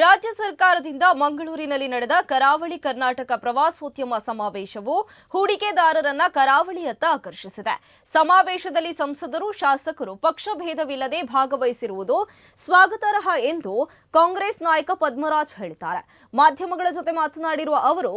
ರಾಜ್ಯ ಸರ್ಕಾರದಿಂದ ಮಂಗಳೂರಿನಲ್ಲಿ ನಡೆದ ಕರಾವಳಿ ಕರ್ನಾಟಕ ಪ್ರವಾಸೋದ್ಯಮ ಸಮಾವೇಶವು ಹೂಡಿಕೆದಾರರನ್ನ ಕರಾವಳಿಯತ್ತ ಆಕರ್ಷಿಸಿದೆ. ಸಮಾವೇಶದಲ್ಲಿ ಸಂಸದರು, ಶಾಸಕರು ಪಕ್ಷಭೇದವಿಲ್ಲದೆ ಭಾಗವಹಿಸಿರುವುದು ಸ್ವಾಗತಾರ್ಹ ಎಂದು ಕಾಂಗ್ರೆಸ್ ನಾಯಕ ಪದ್ಮರಾಜ್ ಹೇಳಿದ್ದಾರೆ. ಮಾಧ್ಯಮಗಳ ಜೊತೆ ಮಾತನಾಡಿರುವ ಅವರು,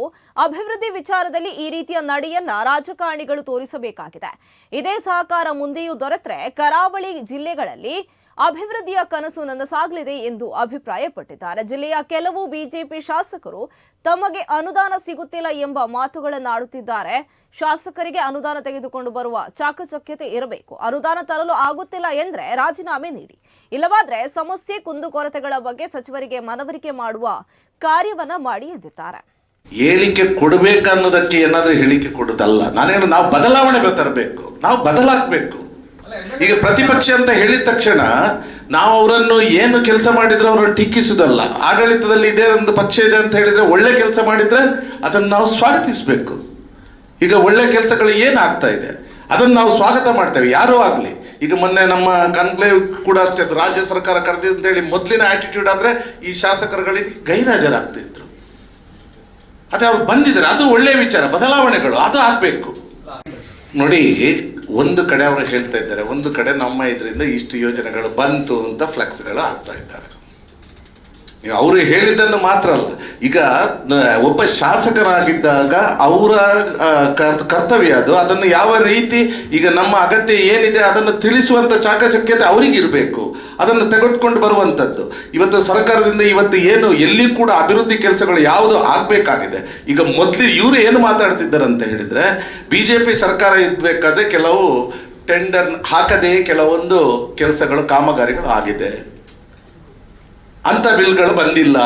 ಅಭಿವೃದ್ಧಿ ವಿಚಾರದಲ್ಲಿ ಈ ರೀತಿಯ ನಡೆಯನ್ನ ರಾಜಕಾರಣಿಗಳು ತೋರಿಸಬೇಕಾಗಿದೆ. ಇದೇ ಸಹಕಾರ ಮುಂದೆಯೂ ದೊರೆತರೆ ಕರಾವಳಿ ಜಿಲ್ಲೆಗಳಲ್ಲಿ ಅಭಿವೃದ್ಧಿಯ ಕನಸು ನನಸಾಗಲಿದೆ ಎಂದು ಅಭಿಪ್ರಾಯಪಟ್ಟಿದ್ದಾರೆ. ಜಿಲ್ಲೆಯ ಕೆಲವು ಬಿಜೆಪಿ ಶಾಸಕರು ತಮಗೆ ಅನುದಾನ ಸಿಗುತ್ತಿಲ್ಲ ಎಂಬ ಮಾತುಗಳನ್ನಾಡುತ್ತಿದ್ದಾರೆ ಶಾಸಕರಿಗೆ ಅನುದಾನ ತೆಗೆದುಕೊಂಡು ಬರುವ ಚಾಕಚಕ್ಯತೆ ಇರಬೇಕು. ಅನುದಾನ ತರಲು ಆಗುತ್ತಿಲ್ಲ ಎಂದ್ರೆ ರಾಜೀನಾಮೆ ನೀಡಿ. ಇಲ್ಲವಾದ್ರೆ ಸಮಸ್ಯೆ ಕುಂದುಕೊರತೆಗಳ ಬಗ್ಗೆ ಸಚಿವರಿಗೆ ಮನವರಿಕೆ ಮಾಡುವ ಕಾರ್ಯವನ್ನ ಮಾಡಿ ಎಂದಿದ್ದಾರೆ. ಹೇಳಿಕೆ ಕೊಡಬೇಕನ್ನೋದಕ್ಕೆ ಏನಾದ್ರೂ ಹೇಳಿಕೆ ಕೊಡೋದಲ್ಲ. ನಾನು ಹೇಳೋದು ನಾವು ಬದಲಾವಣೆ ತರಬೇಕು. ನಾವು ಬದಲಾಗಬೇಕು. ಈಗ ಪ್ರತಿಪಕ್ಷ ಅಂತ ಹೇಳಿದ ತಕ್ಷಣ ನಾವು ಅವರನ್ನು ಏನು ಕೆಲಸ ಮಾಡಿದ್ರೆ ಅವರನ್ನು ಟೀಕಿಸುವುದಲ್ಲ. ಆಡಳಿತದಲ್ಲಿ ಇದೇ ಒಂದು ಪಕ್ಷ ಇದೆ ಅಂತ ಹೇಳಿದ್ರೆ ಒಳ್ಳೆ ಕೆಲಸ ಮಾಡಿದ್ರೆ ಅದನ್ನು ನಾವು ಸ್ವಾಗತಿಸಬೇಕು. ಈಗ ಒಳ್ಳೆ ಕೆಲಸಗಳು ಏನಾಗ್ತಾ ಇದೆ? ಅದನ್ನು ನಾವು ಸ್ವಾಗತ ಮಾಡ್ತೇವೆ. ಯಾರೂ ಆಗಲಿ. ಈಗ ಮೊನ್ನೆ ನಮ್ಮ ಕನ್ಕ್ಲೇವ್ ಕೂಡ ಅಷ್ಟೇ ರಾಜ್ಯ ಸರ್ಕಾರ ಕರೆದಿದೆ ಅಂತೇಳಿ ಮೊದಲಿನ ಆಟಿಟ್ಯೂಡ್ ಆದರೆ ಈ ಶಾಸಕರುಗಳಿಗೆ ಗೈರಾಜರಾಗ್ತಿದ್ರು ಅದೇ ಅವ್ರು ಬಂದಿದ್ದಾರೆ. ಅದು ಒಳ್ಳೆಯ ವಿಚಾರ. ಬದಲಾವಣೆಗಳು. ಅದು ಆಗಬೇಕು. ನೋಡಿ ಒಂದು ಕಡೆ ಅವರು ಹೇಳ್ತಾ ಇದ್ದಾರೆ, ಒಂದು ಕಡೆ ನಮ್ಮ ಇದರಿಂದ ಇಷ್ಟು ಯೋಜನೆಗಳು ಬಂತು ಅಂತ ಫ್ಲೆಕ್ಸ್ಗಳು ಆಗ್ತಾ ಇದ್ದಾರೆ. ನೀವು ಅವರು ಹೇಳಿದ್ದನ್ನು ಮಾತ್ರ ಅಲ್ಲ ಈಗ ಒಬ್ಬ ಶಾಸಕರಾಗಿದ್ದಾಗ ಅವರ ಕರ್ತವ್ಯ ಅದು. ಅದನ್ನು ಯಾವ ರೀತಿ, ಈಗ ನಮ್ಮ ಅಗತ್ಯ ಏನಿದೆ ಅದನ್ನು ತಿಳಿಸುವಂಥ ಚಾಕಚಕ್ಯತೆ ಅವರಿಗೆ ಇರಬೇಕು. ಅದನ್ನು ತೆಗೆದುಕೊಂಡು ಬರುವಂಥದ್ದು ಇವತ್ತು ಸರ್ಕಾರದಿಂದ ಇವತ್ತು ಏನು, ಎಲ್ಲಿ ಕೂಡ ಅಭಿವೃದ್ಧಿ ಕೆಲಸಗಳು ಯಾವುದು ಆಗಬೇಕಾಗಿದೆ. ಈಗ ಮೊದಲು ಇವರು ಏನು ಮಾತಾಡ್ತಿದ್ದಾರೆ ಅಂತ ಹೇಳಿದ್ರೆ ಬಿ ಜೆ ಪಿ ಸರ್ಕಾರ ಇರಬೇಕಾದ್ರೆ ಕೆಲವು ಟೆಂಡರ್ ಹಾಕದೇ ಕೆಲವೊಂದು ಕೆಲಸಗಳು, ಕಾಮಗಾರಿಗಳು ಆಗಿದೆ. ಅಂಥ ಬಿಲ್ಗಳು ಬಂದಿಲ್ಲ.